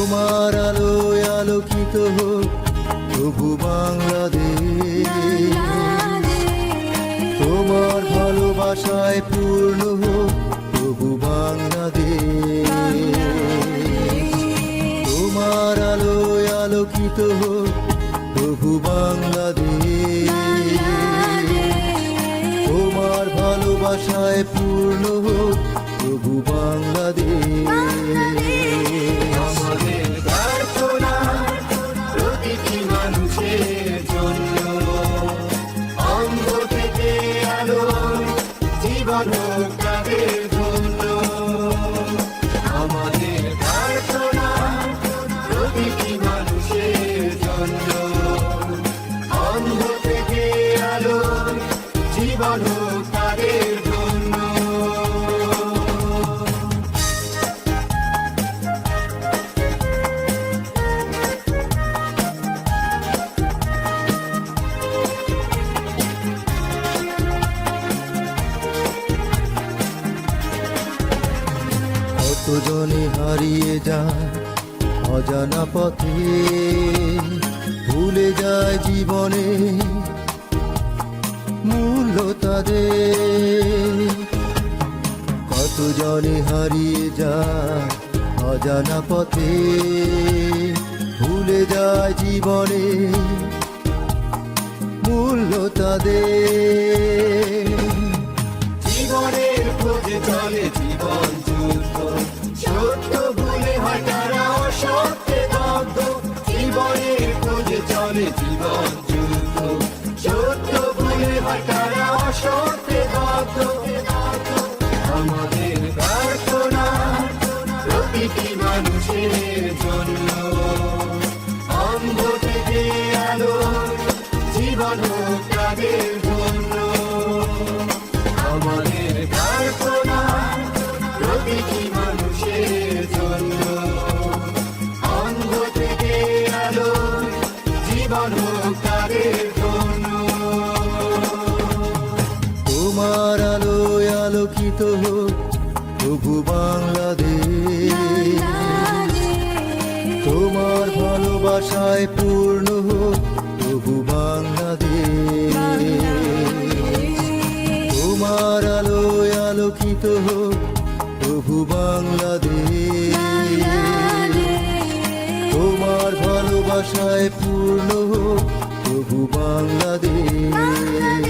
তোমার আলোয় আলোকিত হোক, প্রভু বাংলাদেশ। তোমার ভালোবাসায় পূর্ণ হোক, প্রভু বাংলাদেশ। তোমার আলোয় আলোকিত হোক, প্রভু বাংলাদেশ। তোমার ভালোবাসায় পূর্ণ হোক, প্রভু বাংলাদেশ। জীবন হোক কতজনে হারিয়ে যায় অজানা পথে। ভুলে যায় জীবনে মূল্য তাদের। কতজনে হারিয়ে যায় অজানা পথে। ভুলে যায় জীবনে মূল্য তাদের। জীবনের খোঁজে চলে জীবন সত্য ভুলে হয় তারা অসত্যে দগ্ধ। জীবনের খোঁজে চলে জীবন যুদ্ধ। সত্য ভুলে হয় তারা অসত্যে দগ্ধ। আমাদের প্রার্থনা, প্রতিটি মানুষের জন্য। আলোকিত হোক প্রভু বাংলাদেশ। তোমার ভালোবাসায় পূর্ণ হোক প্রভু বাংলাদেশ। তোমার আলোয় আলোকিত হোক প্রভু বাংলাদেশ। তোমার ভালোবাসায় পূর্ণ হোক প্রভু বাংলাদেশ।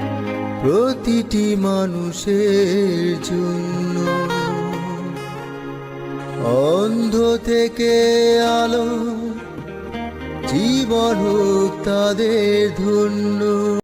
প্রতিটি মানুষের জন্য। অন্ধ থেকে আলো জীবন হোক তাদের ধন্য।